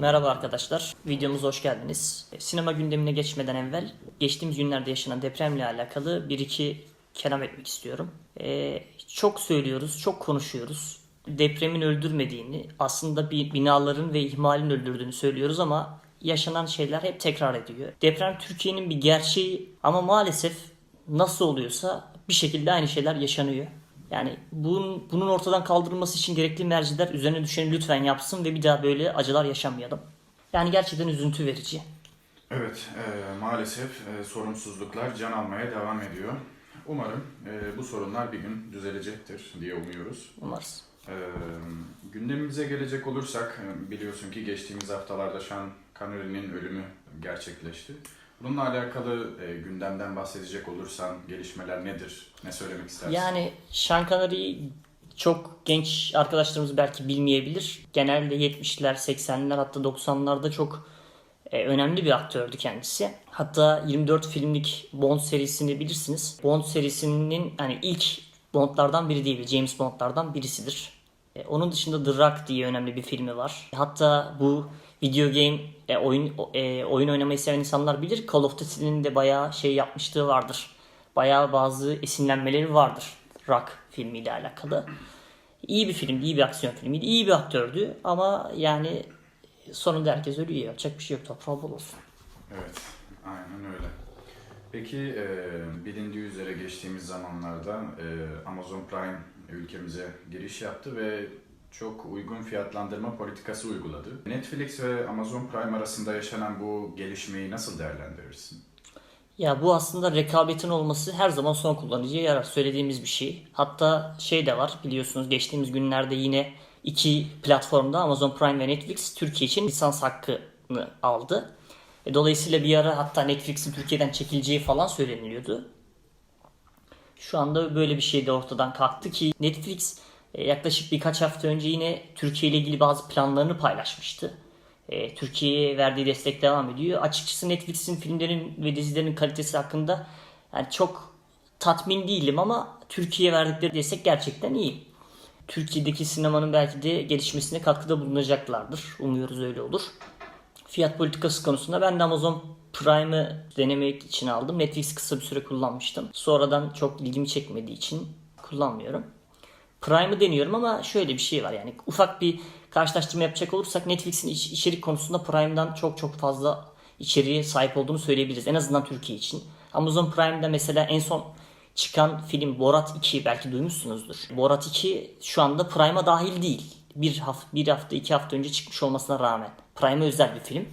Merhaba arkadaşlar, videomuza hoş geldiniz. Sinema gündemine geçmeden evvel geçtiğimiz günlerde yaşanan depremle alakalı bir iki kelam etmek istiyorum. Ee, çok söylüyoruz, çok konuşuyoruz. Depremin öldürmediğini, aslında bir binaların ve ihmalin öldürdüğünü söylüyoruz ama yaşanan şeyler hep tekrar ediyor. Deprem Türkiye'nin bir gerçeği ama maalesef nasıl oluyorsa bir şekilde aynı şeyler yaşanıyor. Yani bunun, bunun ortadan kaldırılması için gerekli merciler üzerine düşeni lütfen yapsın ve bir daha böyle acılar yaşamayalım. Yani gerçekten üzüntü verici. Evet, e, maalesef e, sorumsuzluklar can almaya devam ediyor. Umarım e, bu sorunlar bir gün düzelecektir diye umuyoruz. Umarız. E, gündemimize gelecek olursak, e, biliyorsun ki geçtiğimiz haftalarda Sean Connery'nin ölümü gerçekleşti. Bununla alakalı e, gündemden bahsedecek olursan gelişmeler nedir? Ne söylemek istersin? Yani Connery'i çok genç arkadaşlarımız belki bilmeyebilir. Genelde 70'ler, 80'ler hatta 90'larda çok e, önemli bir aktördü kendisi. Hatta 24 filmlik Bond serisini bilirsiniz. Bond serisinin hani ilk Bond'lardan biri değil, James Bond'lardan birisidir. E, onun dışında The Rock diye önemli bir filmi var. Hatta bu video game e, oyun e, oyun oynamayı seven insanlar bilir. Call of Duty'nin de bayağı şey yapmışlığı vardır. Bayağı bazı esinlenmeleri vardır Rock filmiyle alakalı. İyi bir filmdi, iyi bir aksiyon filmiydi, iyi bir aktördü ama yani sonunda herkes ölüyor. Yapacak bir şey yok. Toprağı bol olsun. Evet, aynen öyle. Peki e, bilindiği üzere geçtiğimiz zamanlarda e, Amazon Prime ülkemize giriş yaptı ve çok uygun fiyatlandırma politikası uyguladı. Netflix ve Amazon Prime arasında yaşanan bu gelişmeyi nasıl değerlendirirsin? Ya bu aslında rekabetin olması her zaman son kullanıcıya yarar. Söylediğimiz bir şey. Hatta şey de var biliyorsunuz geçtiğimiz günlerde yine iki platformda Amazon Prime ve Netflix Türkiye için lisans hakkını aldı. E, dolayısıyla bir ara hatta Netflix'in Türkiye'den çekileceği falan söyleniliyordu. Şu anda böyle bir şey de ortadan kalktı ki Netflix e, yaklaşık birkaç hafta önce yine Türkiye ile ilgili bazı planlarını paylaşmıştı. E, Türkiye'ye verdiği destek devam ediyor. Açıkçası Netflix'in filmlerin ve dizilerin kalitesi hakkında yani çok tatmin değilim ama Türkiye'ye verdikleri destek gerçekten iyi. Türkiye'deki sinemanın belki de gelişmesine katkıda bulunacaklardır. Umuyoruz öyle olur. Fiyat politikası konusunda ben de Amazon Prime'ı denemek için aldım. Netflix kısa bir süre kullanmıştım. Sonradan çok ilgimi çekmediği için kullanmıyorum. Prime'ı deniyorum ama şöyle bir şey var yani ufak bir karşılaştırma yapacak olursak Netflix'in iç- içerik konusunda Prime'dan çok çok fazla içeriğe sahip olduğunu söyleyebiliriz. En azından Türkiye için. Amazon Prime'da mesela en son çıkan film Borat 2 belki duymuşsunuzdur. Borat 2 şu anda Prime'a dahil değil. Bir hafta, bir hafta, iki hafta önce çıkmış olmasına rağmen. Prime'a özel bir film.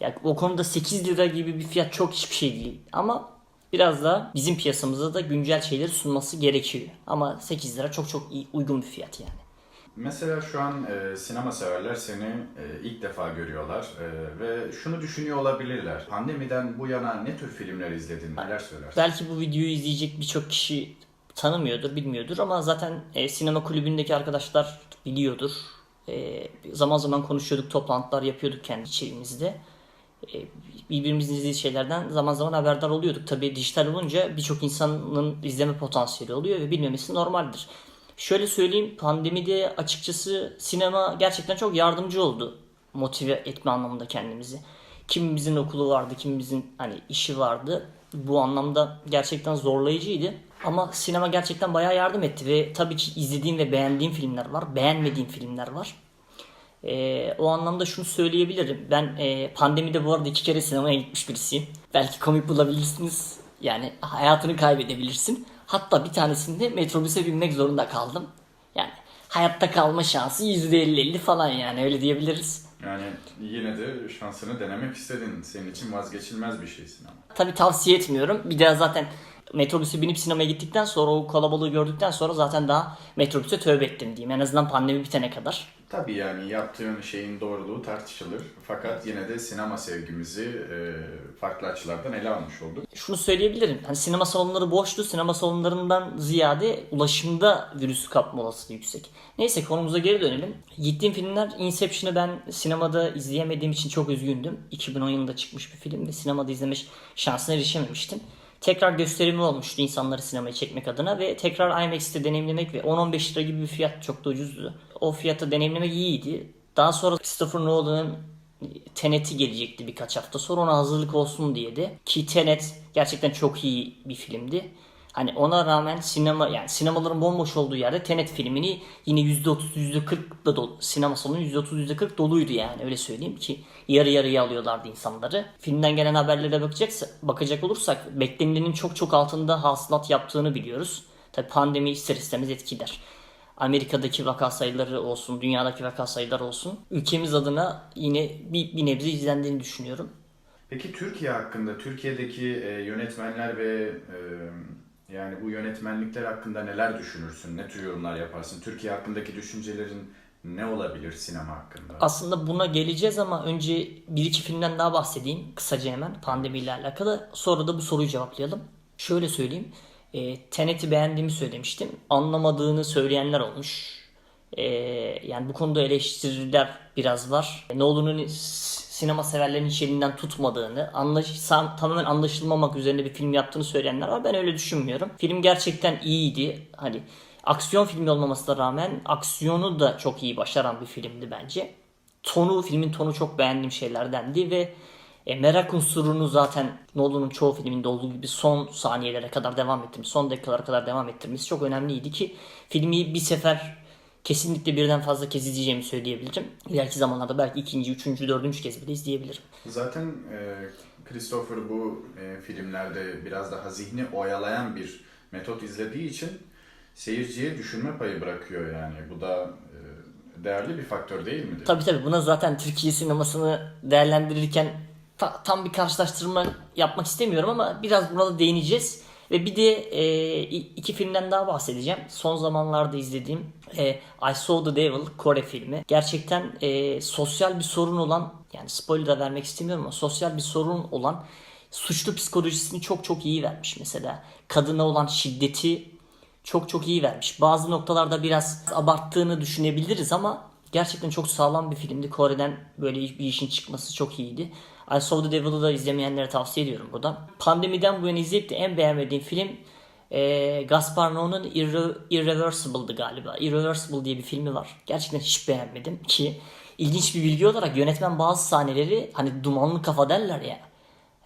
Yani o konuda 8 lira gibi bir fiyat çok hiçbir şey değil. Ama biraz da bizim piyasamızda da güncel şeyleri sunması gerekiyor. Ama 8 lira çok çok iyi, uygun bir fiyat yani. Mesela şu an e, sinema severler seni e, ilk defa görüyorlar e, ve şunu düşünüyor olabilirler. Pandemiden bu yana ne tür filmler izledin, neler söylersin? Belki bu videoyu izleyecek birçok kişi tanımıyordur, bilmiyordur ama zaten e, sinema kulübündeki arkadaşlar biliyordur. E, zaman zaman konuşuyorduk, toplantılar yapıyorduk kendi içerimizde. E, birbirimizin izlediği şeylerden zaman zaman haberdar oluyorduk. Tabii dijital olunca birçok insanın izleme potansiyeli oluyor ve bilmemesi normaldir. Şöyle söyleyeyim, pandemide açıkçası sinema gerçekten çok yardımcı oldu motive etme anlamında kendimizi. Kimimizin okulu vardı, kimimizin hani işi vardı. Bu anlamda gerçekten zorlayıcıydı. Ama sinema gerçekten bayağı yardım etti ve tabii ki izlediğim ve beğendiğim filmler var, beğenmediğim filmler var. Ee, o anlamda şunu söyleyebilirim. Ben e, pandemide bu arada iki kere sinemaya gitmiş birisiyim. Belki komik bulabilirsiniz. Yani hayatını kaybedebilirsin. Hatta bir tanesinde metrobüse binmek zorunda kaldım. Yani hayatta kalma şansı %50-50 falan yani öyle diyebiliriz. Yani yine de şansını denemek istedin. Senin için vazgeçilmez bir şey sinema. Tabii tavsiye etmiyorum. Bir daha zaten metrobüse binip sinemaya gittikten sonra o kalabalığı gördükten sonra zaten daha metrobüse tövbe ettim diyeyim. En azından pandemi bitene kadar. Tabii yani yaptığın şeyin doğruluğu tartışılır. Fakat yine de sinema sevgimizi e, farklı açılardan ele almış olduk. Şunu söyleyebilirim. Hani sinema salonları boştu. Sinema salonlarından ziyade ulaşımda virüsü kapma olasılığı yüksek. Neyse konumuza geri dönelim. Gittiğim filmler Inception'ı ben sinemada izleyemediğim için çok üzgündüm. 2010 yılında çıkmış bir film ve sinemada izleme şansına erişememiştim. Tekrar gösterimi olmuştu insanları sinemaya çekmek adına ve tekrar IMAX'te deneyimlemek ve 10-15 lira gibi bir fiyat çok da ucuzdu. O fiyata deneyimlemek iyiydi. Daha sonra Christopher Nolan'ın Tenet'i gelecekti birkaç hafta sonra ona hazırlık olsun diye de ki Tenet gerçekten çok iyi bir filmdi. Hani ona rağmen sinema yani sinemaların bomboş olduğu yerde Tenet filmini yine %30 %40 da. Sinema salonu %30 %40 doluydu yani öyle söyleyeyim ki yarı yarıya alıyorlardı insanları. Filmden gelen haberlere bakacaksa bakacak olursak beklenenin çok çok altında hasılat yaptığını biliyoruz. Tabi pandemi ister istemez etkiler. Amerika'daki vaka sayıları olsun, dünyadaki vaka sayıları olsun. Ülkemiz adına yine bir, bir nebze izlendiğini düşünüyorum. Peki Türkiye hakkında, Türkiye'deki e, yönetmenler ve e, yani bu yönetmenlikler hakkında neler düşünürsün? Ne tür yorumlar yaparsın? Türkiye hakkındaki düşüncelerin ne olabilir sinema hakkında? Aslında buna geleceğiz ama önce bir iki filmden daha bahsedeyim kısaca hemen pandemiyle alakalı. Sonra da bu soruyu cevaplayalım. Şöyle söyleyeyim. E, Tenet'i beğendiğimi söylemiştim. Anlamadığını söyleyenler olmuş. E, yani bu konuda eleştiriler biraz var. Nolan'ın s- sinema severlerin hiç elinden tutmadığını, anlaş, tamamen anlaşılmamak üzerine bir film yaptığını söyleyenler var. Ben öyle düşünmüyorum. Film gerçekten iyiydi. Hani aksiyon filmi olmamasına rağmen aksiyonu da çok iyi başaran bir filmdi bence. Tonu, filmin tonu çok beğendiğim şeylerdendi ve e, merak unsurunu zaten Nolan'ın çoğu filminde olduğu gibi son saniyelere kadar devam ettirmiş, son dakikalara kadar devam ettirmesi çok önemliydi ki filmi bir sefer kesinlikle birden fazla kez izleyeceğimi söyleyebilirim. İleriki zamanlarda belki ikinci, üçüncü, dördüncü kez bile izleyebilirim. Zaten e, Christopher bu e, filmlerde biraz daha zihni oyalayan bir metot izlediği için seyirciye düşünme payı bırakıyor yani. Bu da e, değerli bir faktör değil midir? Tabii tabii buna zaten Türkiye sinemasını değerlendirirken ta- tam bir karşılaştırma yapmak istemiyorum ama biraz buna da değineceğiz. Ve bir de e, iki filmden daha bahsedeceğim. Son zamanlarda izlediğim e, I Saw the Devil Kore filmi. Gerçekten e, sosyal bir sorun olan yani spoiler da vermek istemiyorum ama sosyal bir sorun olan suçlu psikolojisini çok çok iyi vermiş mesela. Kadına olan şiddeti çok çok iyi vermiş. Bazı noktalarda biraz abarttığını düşünebiliriz ama gerçekten çok sağlam bir filmdi. Kore'den böyle bir işin çıkması çok iyiydi. I Saw the Devil'ı da izlemeyenlere tavsiye ediyorum buradan. Pandemiden bu yana izleyip de en beğenmediğim film e, Gaspar Noé'nin Irre- Irreversible'dı galiba. Irreversible diye bir filmi var. Gerçekten hiç beğenmedim ki ilginç bir bilgi olarak yönetmen bazı sahneleri hani dumanlı kafa derler ya.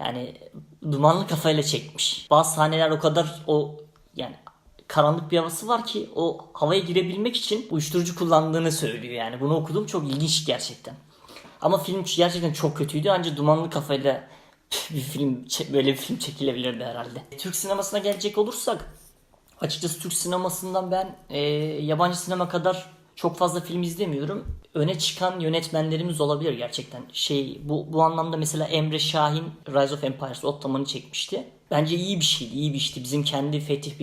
Yani dumanlı kafayla çekmiş. Bazı sahneler o kadar o yani karanlık bir havası var ki o havaya girebilmek için uyuşturucu kullandığını söylüyor yani. Bunu okudum çok ilginç gerçekten. Ama film gerçekten çok kötüydü. Ancak dumanlı kafayla bir film böyle bir film çekilebilirdi herhalde. Türk sinemasına gelecek olursak açıkçası Türk sinemasından ben e, yabancı sinema kadar çok fazla film izlemiyorum. Öne çıkan yönetmenlerimiz olabilir gerçekten. Şey bu bu anlamda mesela Emre Şahin Rise of Empires Ottoman'ı çekmişti. Bence iyi bir şeydi, iyi bir işti. Bizim kendi Fetih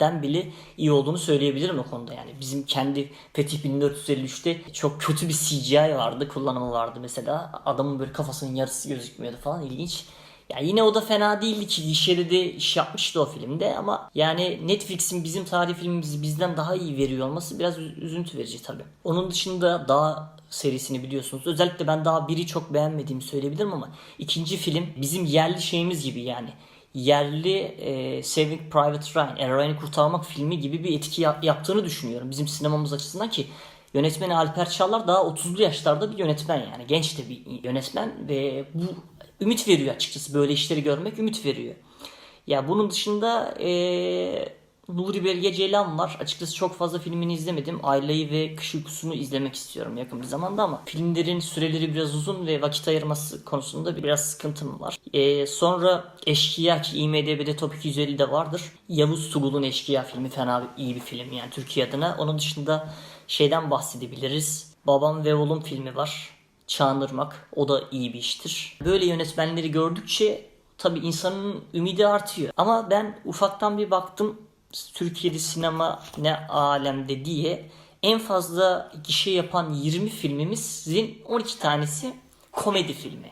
1453'ümüzden bile iyi olduğunu söyleyebilirim o konuda yani. Bizim kendi Fetih 1453'te çok kötü bir CGI vardı, kullanımı vardı mesela. Adamın böyle kafasının yarısı gözükmüyordu falan ilginç. Ya yine o da fena değildi ki gişede de iş yapmıştı o filmde ama yani Netflix'in bizim tarih filmimizi bizden daha iyi veriyor olması biraz üz- üzüntü verici tabii. Onun dışında daha serisini biliyorsunuz. Özellikle ben daha biri çok beğenmediğimi söyleyebilirim ama ikinci film bizim yerli şeyimiz gibi yani. Yerli e, Saving Private Ryan, Ryan'ı kurtarmak filmi gibi bir etki yap- yaptığını düşünüyorum bizim sinemamız açısından ki Yönetmeni Alper Çağlar daha 30'lu yaşlarda bir yönetmen yani. Genç de bir yönetmen ve bu ümit veriyor açıkçası. Böyle işleri görmek ümit veriyor. Ya bunun dışında eee Nuri Belge Ceylan var. Açıkçası çok fazla filmini izlemedim. Aileyi ve Kış Uykusu'nu izlemek istiyorum yakın bir zamanda ama filmlerin süreleri biraz uzun ve vakit ayırması konusunda biraz sıkıntım var. Eee, sonra Eşkıya ki IMDB'de Top 250'de vardır. Yavuz Tugul'un Eşkıya filmi fena iyi bir film yani Türkiye adına. Onun dışında şeyden bahsedebiliriz. Babam ve Oğlum filmi var. Çağınırmak. O da iyi bir iştir. Böyle yönetmenleri gördükçe tabii insanın ümidi artıyor. Ama ben ufaktan bir baktım Türkiye'de sinema ne alemde diye en fazla gişe yapan 20 filmimizin 12 tanesi komedi filmi.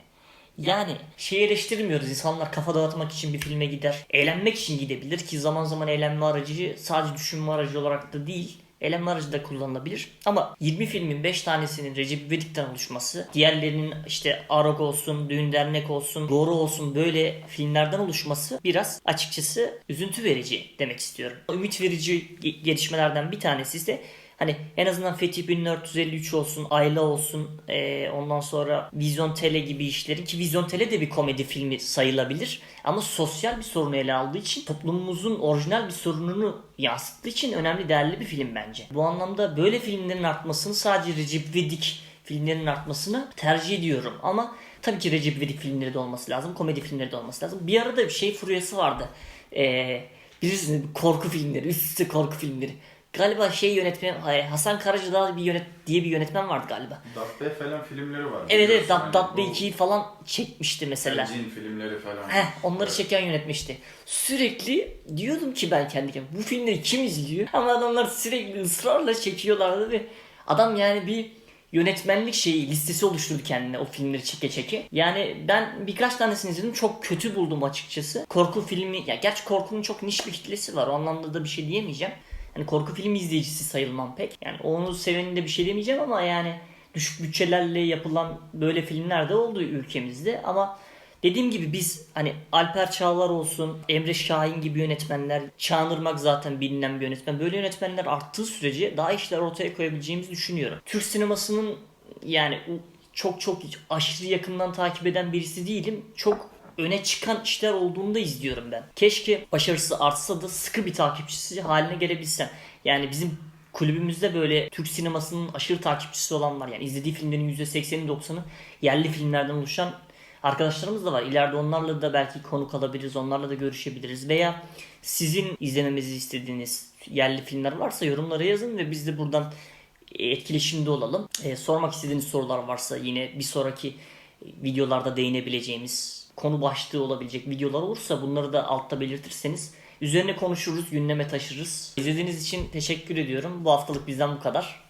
Yani şey eleştirmiyoruz. İnsanlar kafa dağıtmak için bir filme gider. Eğlenmek için gidebilir ki zaman zaman eğlenme aracı sadece düşünme aracı olarak da değil. Eğlenme aracı da kullanılabilir. Ama 20 filmin 5 tanesinin Recep İvedik'ten oluşması, diğerlerinin işte Arok olsun, Düğün Dernek olsun, Doğru olsun böyle filmlerden oluşması biraz açıkçası üzüntü verici demek istiyorum. Ümit verici ge- gelişmelerden bir tanesi ise Hani en azından Fethi 1453 olsun, Ayla olsun, e, ondan sonra Vizyon Tele gibi işlerin ki Vizyon Tele de bir komedi filmi sayılabilir. Ama sosyal bir sorunu ele aldığı için toplumumuzun orijinal bir sorununu yansıttığı için önemli değerli bir film bence. Bu anlamda böyle filmlerin artmasını sadece Recep İvedik filmlerinin artmasını tercih ediyorum. Ama tabii ki Recep İvedik filmleri de olması lazım, komedi filmleri de olması lazım. Bir arada bir şey furyası vardı. Ee, bilirsiniz korku filmleri, üst üste korku filmleri. Galiba şey yönetmen hayır, Hasan Karacadağ bir yönet diye bir yönetmen vardı galiba. Dabbe falan filmleri var. Evet evet Dab Dabbe bu 2'yi falan çekmişti mesela. Cin filmleri falan. Heh, onları Evet. çeken yönetmişti. Sürekli diyordum ki ben kendi kendime bu filmleri kim izliyor? Ama adamlar sürekli ısrarla çekiyorlardı ve adam yani bir yönetmenlik şeyi listesi oluşturdu kendine o filmleri çeke çeke. Yani ben birkaç tanesini izledim çok kötü buldum açıkçası. Korku filmi ya gerçi korkunun çok niş bir kitlesi var o anlamda da bir şey diyemeyeceğim. Hani korku filmi izleyicisi sayılmam pek. Yani onu seveninde bir şey demeyeceğim ama yani düşük bütçelerle yapılan böyle filmler de oldu ülkemizde ama Dediğim gibi biz hani Alper Çağlar olsun, Emre Şahin gibi yönetmenler, Çağınırmak zaten bilinen bir yönetmen. Böyle yönetmenler arttığı sürece daha işler ortaya koyabileceğimizi düşünüyorum. Türk sinemasının yani çok çok aşırı yakından takip eden birisi değilim. Çok öne çıkan işler olduğunda izliyorum ben. Keşke başarısı artsa da sıkı bir takipçisi haline gelebilsem. Yani bizim kulübümüzde böyle Türk sinemasının aşırı takipçisi olan var. Yani izlediği filmlerin %80'i 90'ı yerli filmlerden oluşan arkadaşlarımız da var. İleride onlarla da belki konuk alabiliriz. Onlarla da görüşebiliriz. Veya sizin izlememizi istediğiniz yerli filmler varsa yorumlara yazın ve biz de buradan etkileşimde olalım. Ee, sormak istediğiniz sorular varsa yine bir sonraki videolarda değinebileceğimiz konu başlığı olabilecek videolar olursa bunları da altta belirtirseniz üzerine konuşuruz, gündeme taşırız. İzlediğiniz için teşekkür ediyorum. Bu haftalık bizden bu kadar.